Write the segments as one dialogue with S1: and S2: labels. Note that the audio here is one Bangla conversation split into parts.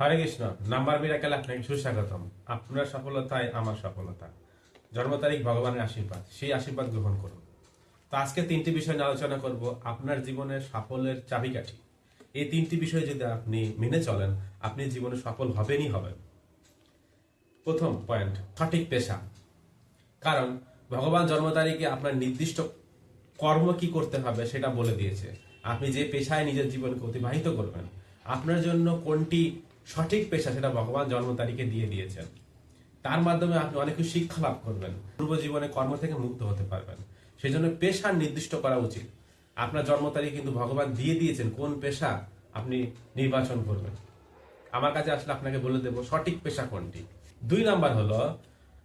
S1: হরে কৃষ্ণ, নাম্বার মিরাকেল আপনাকে সুস্বাগতম। আপনার সফলতায় আমার সফলতা। জন্ম তারিখ ভগবানের আশীর্বাদ, সেই আশীর্বাদ গ্রহণ করুন। তো আজকে তিনটি বিষয় নিয়ে আলোচনা করব, আপনার জীবনের সাফল্যের চাবিকাঠি। এই তিনটি বিষয় যদি আপনি মেনে চলেন, আপনি জীবনে সফল হবেনই হবেন। প্রথম পয়েন্ট, সঠিক পেশা। কারণ ভগবান জন্ম তারিখে আপনার নির্দিষ্ট কর্ম কি করতে হবে সেটা বলে দিয়েছে। আপনি যে পেশায় নিজের জীবনকে অতিবাহিত করবেন, আপনার জন্য কোনটি সঠিক পেশা সেটা ভগবান জন্ম তারিখে দিয়ে দিয়েছেন। তার মাধ্যমে আপনি অনেক শিক্ষা লাভ করবেন। পূর্ব জীবনে কর্ম থেকে মুক্ত হতে পারবেন। সেই জন্য পেশা নির্দিষ্ট করা উচিত। আপনার জন্ম তারিখ কিন্তু ভগবান দিয়ে দিয়েছেন। কোন পেশা আপনি নির্বাচন করবেন। আমার কাছে আসলে আপনাকে বলে দেব, সঠিক পেশা কোনটি? দুই নাম্বার হলো,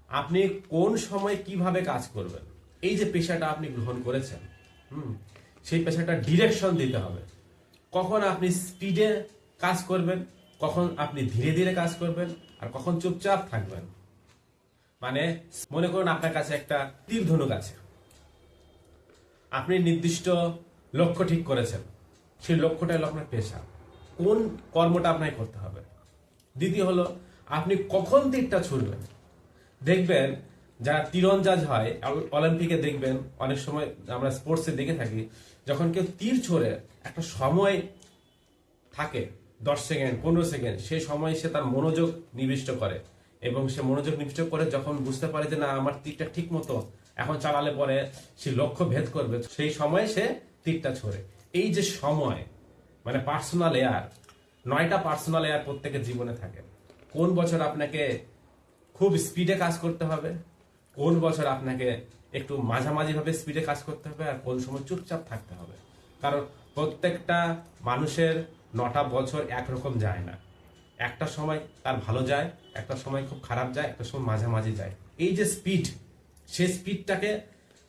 S1: আপনি কোন সময় কীভাবে কাজ করবেন? এই যে পেশাটা আপনি গ্রহণ করেছেন, হুম, সেই পেশাটা ডিরেকশন দিতে হবে। কখন আপনি স্পিডে কাজ করবেন? কখন আপনি ধীরে ধীরে কাজ করবেন আর কখন চুপচাপ থাকবেন। মানে মনে করুন আপনার কাছে একটা তীর ধনুক আছে। আপনি নির্দিষ্ট লক্ষ্য ঠিক করেছেন। সেই লক্ষ্যটা হলো আপনার পেশা। কোন কর্মটা আপনাকে করতে হবে? দ্বিতীয় হলো, আপনি কখন তীরটা ছুড়বেন? দেখবেন যারা তীরন্দাজ হয়, অলিম্পিকে দেখবেন, অনেক সময় আমরা স্পোর্টসে দেখে থাকি, যখন কেউ তীর ছোড়ে, একটা সময় থাকে। দশ সেকেন্ড, পনেরো সেকেন্ড সেই সময় সে তার মনোযোগ নিবিষ্ট করে। এবং সে মনোযোগ নিবিষ্ট করে যখন বুঝতে পারে যে না, আমার তীরটা ঠিক মতো এখন চালালে পরে সে লক্ষ্য ভেদ করবে, সেই সময় সে তীরটা ছোড়ে। এই যে সময় মানে পার্সোনাল এয়ার নয়টা পার্সোনাল এয়ার প্রত্যেকের জীবনে থাকে। কোন বছর আপনাকে খুব স্পিডে কাজ করতে হবে? কোন বছর আপনাকে একটু মাঝামাঝি ভাবে স্পিডে কাজ করতে হবে? আর কোন সময় চুপচাপ থাকতে হবে? কারণ প্রত্যেকটা মানুষের নটা বছর একরকম যায় না। একটা সময় তার ভালো যায়, একটা সময় খুব খারাপ যায়, একটা সময় মাঝামাঝি যায়। এই যে স্পিড সেই স্পিডটাকে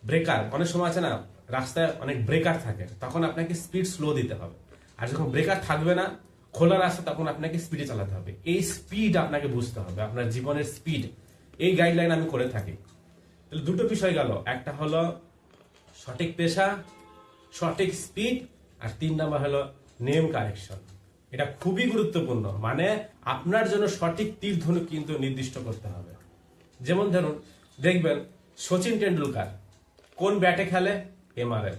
S1: ব্রেকার অনেক সময় আছে না, রাস্তায় অনেক ব্রেকার থাকে, তখন আপনাকে স্পিড স্লো দিতে হবে। আর যখন ব্রেকার থাকবে না, খোলা রাস্তা, তখন আপনাকে স্পিডে চালাতে হবে। এই স্পিড আপনাকে বুঝতে হবে, আপনার জীবনের স্পিড এই গাইডলাইন আমি করে থাকি। তাহলে দুটো বিষয় গেল। একটা হলো সঠিক পেশা, সঠিক স্পিড আর তিন নাম্বার হলো নেম কারেকশন এটা খুবই গুরুত্বপূর্ণ। মানে আপনার জন্য সঠিক তীর ধনুক কিন্তু নির্দিষ্ট করতে হবে। যেমন ধরুন, দেখবেন সচিন টেন্ডুলকার কোন ব্যাটে খেলে? MRF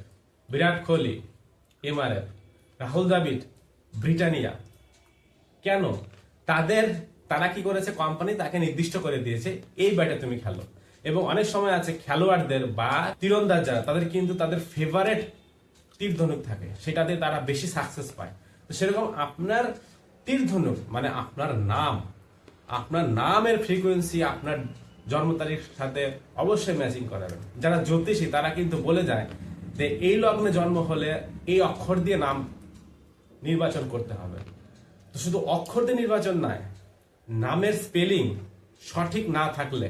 S1: Virat Kohli MRF Rahul Dravid, Britannia. কেন? তাদের, তারা কি করেছে? কোম্পানি তাকে নির্দিষ্ট করে দিয়েছে, এই ব্যাটে তুমি খেলো। এবং অনেক সময় আছে খেলোয়াড়দের বা তীরন্দাজ যারা তাদের কিন্তু তাদের ফেভারেট তীর ধনুক থাকে, সেটাতে তারা বেশি সাকসেস পায়। তো সেরকম আপনার তীর ধনুক মানে আপনার নাম, আপনার নামের ফ্রিকোয়েন্সি আপনার জন্ম তারিখের সাথে অবশ্যই ম্যাচিং করাবেন। যারা জ্যোতিষী, তারা কিন্তু বলে যায় যে এই লগ্নে জন্ম হলে এই অক্ষর দিয়ে নাম নির্বাচন করতে হবে। তো শুধু অক্ষর দিয়ে নির্বাচন নয়, নামের স্পেলিং সঠিক না থাকলে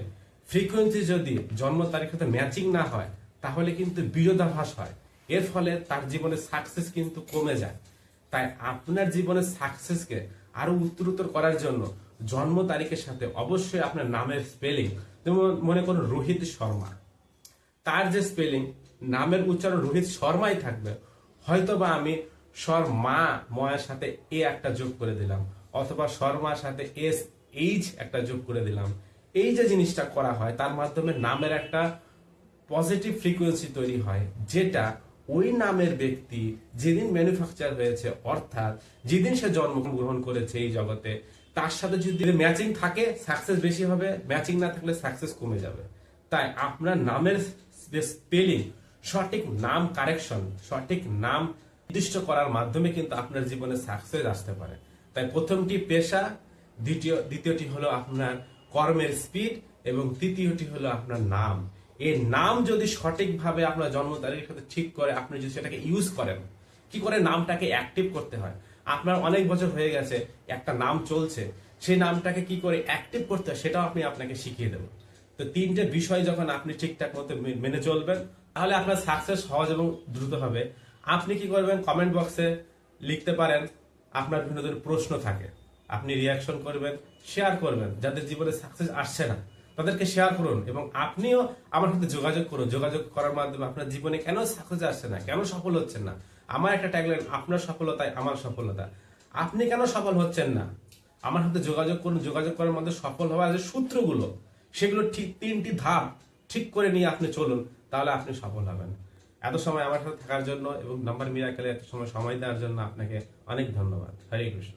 S1: ফ্রিকোয়েন্সি যদি জন্ম তারিখের সাথে ম্যাচিং না হয়, তাহলে কিন্তু বিরোধাভাস হয়। এর ফলে তার জীবনে সাকসেস কিন্তু কমে যায়। তাই আপনার জীবনের সাকসেসকে আরও উত্তরোত্তর করার জন্য জন্ম তারিখের সাথে অবশ্যই আপনার নামের স্পেলিং যেমন মনে করুন রোহিত শর্মা। তার যে স্পেলিং নামের উচ্চারণ রোহিত শর্মাই থাকবে। হয়তো বা আমি শর্মা ময়ার সাথে এ একটা যোগ করে দিলাম, অথবা শর্মার সাথে এস এইচ একটা যোগ করে দিলাম। এই যে জিনিসটা করা হয়, তার মাধ্যমে নামের একটা পজিটিভ ফ্রিকোয়েন্সি তৈরি হয়, যেটা ওই নামের ব্যক্তি যেদিন ম্যানুফ্যাকচার হয়েছে, অর্থাৎ যেদিন সে জন্মগ্রহণ করেছে এই জগতে, তার সাথে যদি ম্যাচিং থাকে সাকসেস বেশি হবে ম্যাচিং না থাকলে সাকসেস কমে যাবে। তাই আপনার নামের স্পেলিং সঠিক নাম কারেকশন সঠিক নাম নির্দিষ্ট করার মাধ্যমে কিন্তু আপনার জীবনে সাকসেস আসতে পারে। তাই প্রথমটি পেশা, দ্বিতীয়, দ্বিতীয়টি হলো আপনার কর্মের স্পিড এবং তৃতীয়টি হলো আপনার নাম। এই নাম যদি সঠিকভাবে আপনার জন্ম তারিখের সাথে ঠিক করে আপনি যদি সেটাকে ইউজ করেন, কি করে নামটাকে অ্যাক্টিভ করতে হয়? আপনার অনেক বছর হয়ে গেছে, একটা নাম চলছে, সেই নামটাকে কি করে অ্যাক্টিভ করতে হয় সেটাও আপনি আপনাকে শিখিয়ে দেবো। তো তিনটে বিষয় যখন আপনি ঠিকঠাক মতো মেনে চলবেন, তাহলে আপনার সাকসেস সহজ এবং দ্রুত হবে। আপনি কি করবেন? কমেন্ট বক্সে লিখতে পারেন, আপনার বিভিন্ন ধরনের প্রশ্ন থাকে। আপনি রিয়াকশন করবেন শেয়ার করবেন, যাদের জীবনে সাকসেস আসছে না। তাদেরকে শেয়ার করুন এবং আপনিও আমার সাথে যোগাযোগ করুন। যোগাযোগ করার মাধ্যমে আপনার জীবনে কেন সাকসেস আসছে না? কেন সফল হচ্ছেন না? আমার একটা ট্যাগলাইন আপনার সফলতায় আমার সফলতা। আপনি কেন সফল হচ্ছেন না? আমার সাথে যোগাযোগ করুন। যোগাযোগ করার মধ্যে সফল হওয়ার যে সূত্রগুলো, সেগুলো ঠিক তিনটি ধাপ ঠিক করে নিয়ে আপনি চলুন, তাহলে আপনি সফল হবেন। এত সময় আমার সাথে থাকার জন্য এবং নাম্বার মিরাকেলে এত সময় সময় দেওয়ার জন্য আপনাকে অনেক ধন্যবাদ। হরে কৃষ্ণ।